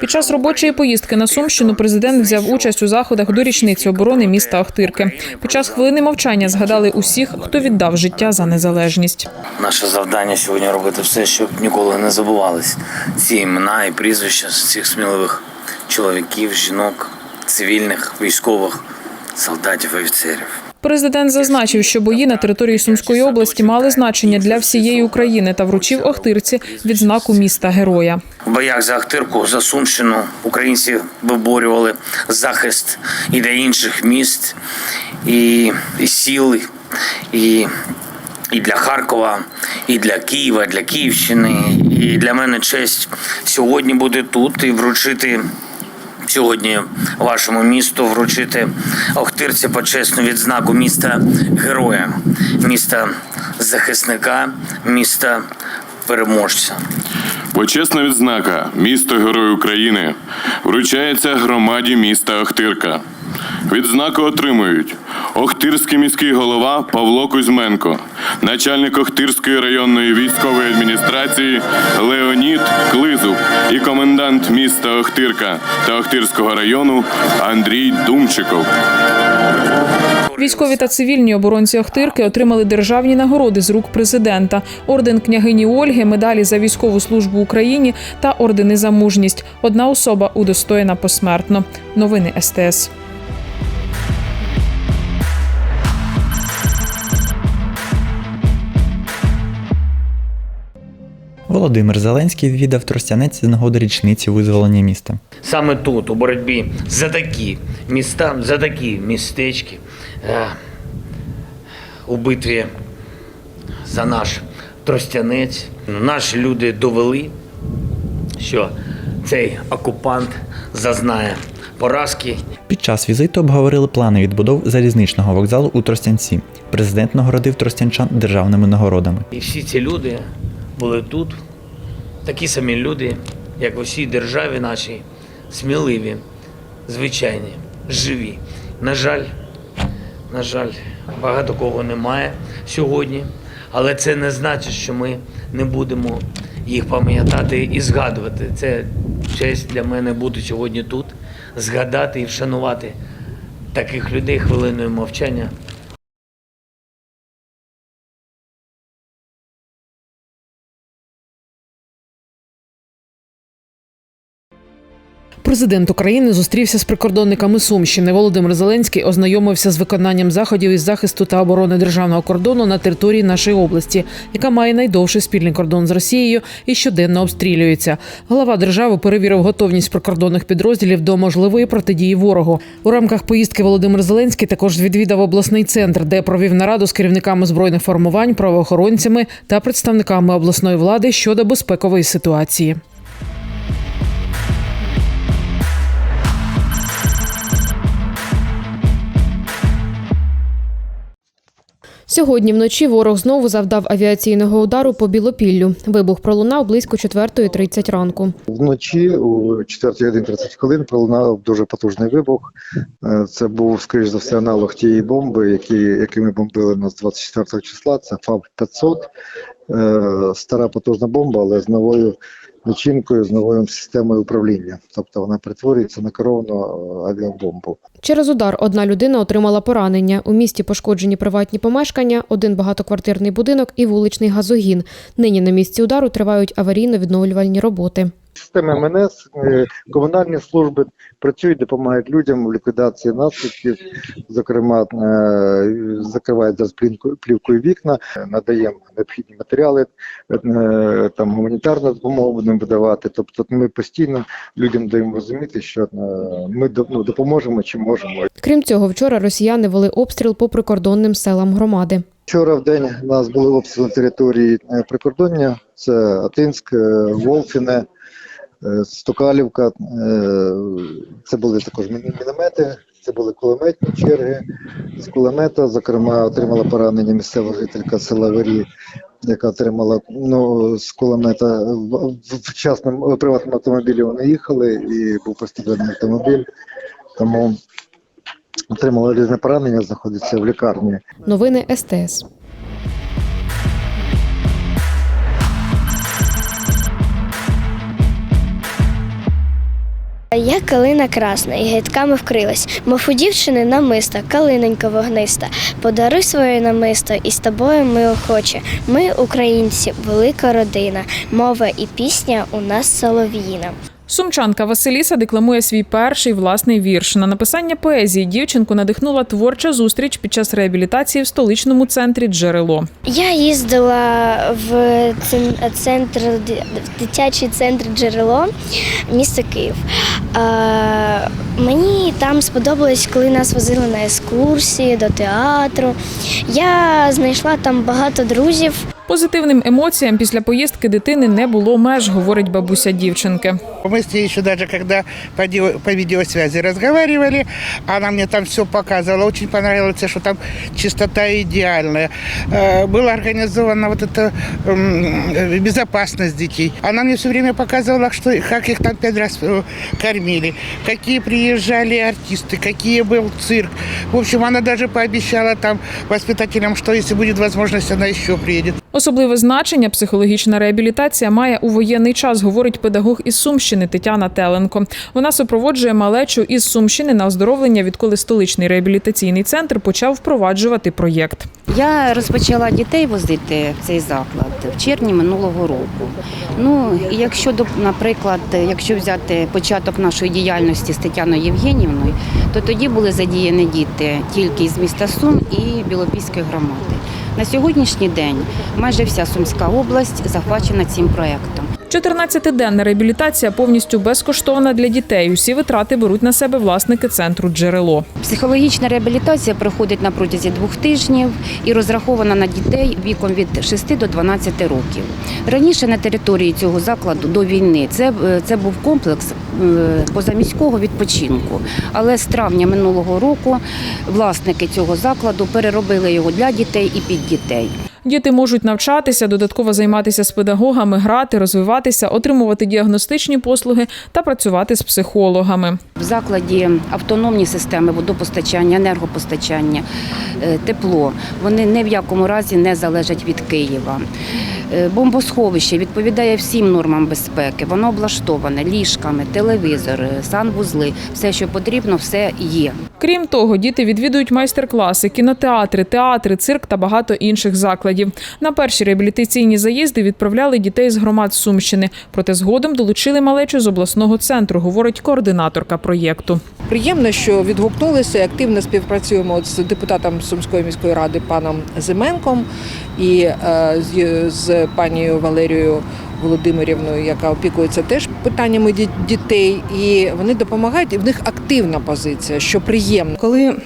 Під час робочої поїздки на Сумщину президент взяв участь у заходах до річниці оборони міста Охтирки. Під час хвилини мовчання згадали усіх, хто віддав життя за незалежність. Наше завдання сьогодні робити все, щоб ніколи не забувались ці імена і прізвища з цих сміливих чоловіків, жінок, цивільних, військових, солдатів офіцерів. Президент зазначив, що бої на території Сумської області мали значення для всієї України та вручив Охтирці відзнаку міста героя. В боях за Ахтирку, за Сумщину українці виборювали захист і для інших міст, і, і сіл, і, і для Харкова, і для Києва, для Київщини. І для мене честь сьогодні бути тут і вручити. Сьогодні вашому місту вручити Охтирці почесну відзнаку міста героя, міста захисника, міста переможця. Почесна відзнака місто Герой України вручається громаді міста Охтирка. Відзнаку отримують Охтирський міський голова Павло Кузьменко, начальник Охтирської районної військової адміністрації Леонід Клизуб і комендант міста Охтирка та Охтирського району Андрій Думчиков. Військові та цивільні оборонці Охтирки отримали державні нагороди з рук президента: орден княгині Ольги, медалі за військову службу Україні та ордени за мужність. Одна особа удостоєна посмертно. Новини СТС. Володимир Зеленський відвідав Тростянець з нагоди річниці визволення міста. Саме тут, у боротьбі за такі міста, за такі містечки, е, у битві за наш Тростянець, наші люди довели, що цей окупант зазнає поразки Під час візиту обговорили плани відбудов залізничного вокзалу у Тростянці. Президент нагородив тростянчан державними нагородами. І всі ці люди були тут, такі самі люди, як в усій державі нашій, сміливі, звичайні, живі. На жаль, на жаль, багато кого немає сьогодні, але це не значить, що ми не будемо їх пам'ятати і згадувати. Це честь для мене бути сьогодні тут, згадати і вшанувати таких людей хвилиною мовчання. Президент України зустрівся з прикордонниками Сумщини. Володимир Зеленський ознайомився з виконанням заходів із захисту та оборони державного кордону на території нашої області, яка має найдовший спільний кордон з Росією і щоденно обстрілюється. Глава держави перевірив готовність прикордонних підрозділів до можливої протидії ворогу. У рамках поїздки Володимир Зеленський також відвідав обласний центр, де провів нараду з керівниками збройних формувань, правоохоронцями та представниками обласної влади щодо безпекової ситуації. Сьогодні вночі ворог знову завдав авіаційного удару по Білопіллю. Вибух пролунав близько 4.30 ранку. Вночі о 4 годині 30 хвилин пролунав дуже потужний вибух. Е, Це був, скоріш за все, аналог тієї бомби, які, якими бомбили нас 24 числа. Це ФАБ-500. Е, Стара потужна бомба, але з новою начинкою, з новою системою управління. Тобто вона перетворюється на керовану е, авіабомбу. Через удар одна людина отримала поранення. У місті пошкоджені приватні помешкання, один багатоквартирний будинок і вуличний газогін. Нині на місці удару тривають аварійно-відновлювальні роботи. Системи МНС, е, комунальні служби працюють, допомагають людям в ліквідації наслідків. Зокрема, е, закривають зараз плівкою вікна, надаємо необхідні матеріали, е, там гуманітарну допомогу будемо видавати. Тобто ми постійно людям даємо розуміти, що ми ну, допоможемо чи можемо. Крім цього, вчора росіяни вели обстріл по прикордонним селам громади. Вчора в день у нас були обстріли території е, прикордоння. Це Атинськ, Волфіне, Стокалівка. е, Це були також міномети, це були кулеметні черги. З кулемета, зокрема, отримала поранення місцева жителька села Варі, яка отримала ну, з кулемета в частному приватному автомобілі вони їхали і був постійний автомобіль. Тому отримала різне поранення, знаходиться в лікарні. Новини СТС. Я калина красна і гидками вкрилась, мов у дівчини намиста, калиненька вогниста. Подаруй своє намисто, і з тобою ми охоче. Ми, українці, велика родина, мова і пісня у нас солов'їна. Сумчанка Василіса декламує свій перший власний вірш. На написання поезії дівчинку надихнула творча зустріч під час реабілітації в столичному центрі Джерело. Я їздила в центр, в дитячий центр джерело міста Київ. Мені там сподобалось, коли нас возили на екскурсії до театру. Я знайшла там багато друзів. Позитивним емоціям після поїздки дитини не було меж, говорить бабуся дівчинки. Мы с ней еще даже когда по, дио- по видеосвязи разговаривали, она мне там все показывала. Очень понравилось, что там чистота идеальная. Э, Была организована вот эта м, безопасность детей. Она мне все время показывала, что, как их там пять раз э, кормили, какие приезжали артисты, какие был цирк. В общем, она даже пообещала там воспитателям, что если будет возможность, она еще приедет. Особливе значення психологічна реабілітація має у воєнний час, говорить педагог із Сумщини Тетяна Теленко. Вона супроводжує малечу із Сумщини на оздоровлення, відколи столичний реабілітаційний центр почав впроваджувати проєкт. Я розпочала дітей возити в цей заклад в червні минулого року. Ну, якщо наприклад, якщо взяти початок нашої діяльності з Тетяною Євгенівною, то тоді були задіяні діти тільки з міста Сум і Білопільської громади. На сьогоднішній день майже вся Сумська область захвачена цим проєктом. 14-денна реабілітація повністю безкоштовна для дітей. Усі витрати беруть на себе власники центру джерело. Психологічна реабілітація проходить на протязі двох тижнів і розрахована на дітей віком від 6 до 12 років. Раніше на території цього закладу до війни це, е, це був комплекс е, позаміського відпочинку. Але з травня минулого року власники цього закладу переробили його для дітей і під дітей. Діти можуть навчатися, додатково займатися з педагогами, грати, розвиватися, отримувати діагностичні послуги та працювати з психологами. В закладі автономні системи водопостачання, енергопостачання, е, тепло. Вони ні в якому разі не залежать від Києва. Е, Бомбосховище відповідає всім нормам безпеки. Воно облаштоване ліжками, телевізор, е, санвузли. Все, що потрібно, все є. Крім того, діти відвідують майстер-класи, кінотеатри, театри, цирк та багато інших закладів. На перші реабілітаційні заїзди відправляли дітей з громад Сумщини, проте згодом долучили малечу з обласного центру, говорить координаторка проєкту. Приємно, що відгукнулися. Активно співпрацюємо з депутатом Сумської міської ради паном Зименком і е, з, з панією Валерією Володимирівною, яка опікується теж питаннями дітей. І вони допомагають, і в них активна позиція, що приємно. Коли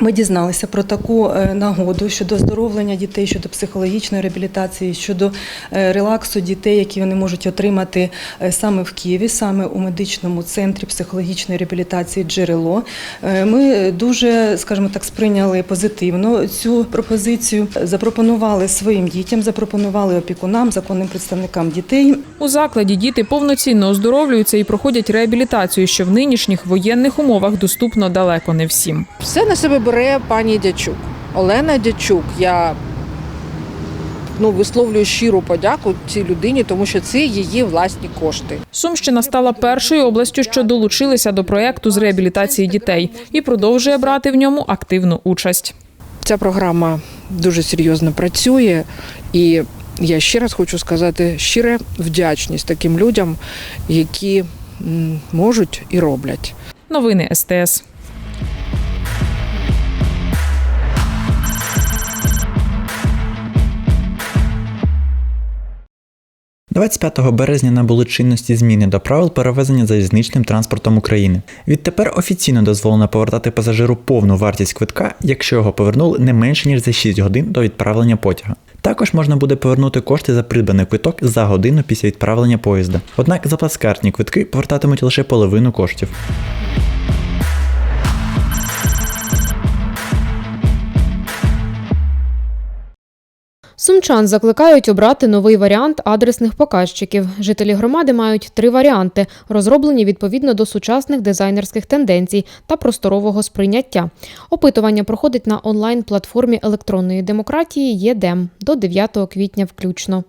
ми дізналися про таку е, нагоду щодо оздоровлення дітей, щодо психологічної реабілітації, щодо е, релаксу дітей, які вони можуть отримати е, саме в Києві, саме у медичному центрі психологічної реабілітації джерело. Ми дуже, скажімо так, сприйняли позитивно цю пропозицію, запропонували своїм дітям, запропонували опікунам, законним представникам дітей. У закладі діти повноцінно оздоровлюються і проходять реабілітацію, що в нинішніх воєнних умовах доступно далеко не всім. Все на себе бере пані Дячук. Олена Дячук. Я ну, висловлюю щиру подяку цій людині, тому що це її власні кошти. Сумщина стала першою областю, що долучилися до проєкту з реабілітації дітей і продовжує брати в ньому активну участь. Ця програма дуже серйозно працює, і я ще раз хочу сказати щире вдячність таким людям, які можуть і роблять. Новини СТС. 25 березня набули чинності зміни до правил перевезення залізничним транспортом України. Відтепер офіційно дозволено повертати пасажиру повну вартість квитка, якщо його повернули не менше ніж за 6 годин до відправлення потяга. Також можна буде повернути кошти за придбаний квиток за годину після відправлення поїзда. Однак за плацкартні квитки повертатимуть лише половину коштів. Сумчан закликають обрати новий варіант адресних показчиків. Жителі громади мають три варіанти, розроблені відповідно до сучасних дизайнерських тенденцій та просторового сприйняття. Опитування проходить на онлайн-платформі електронної демократії ЄДЕМ до 9 квітня включно.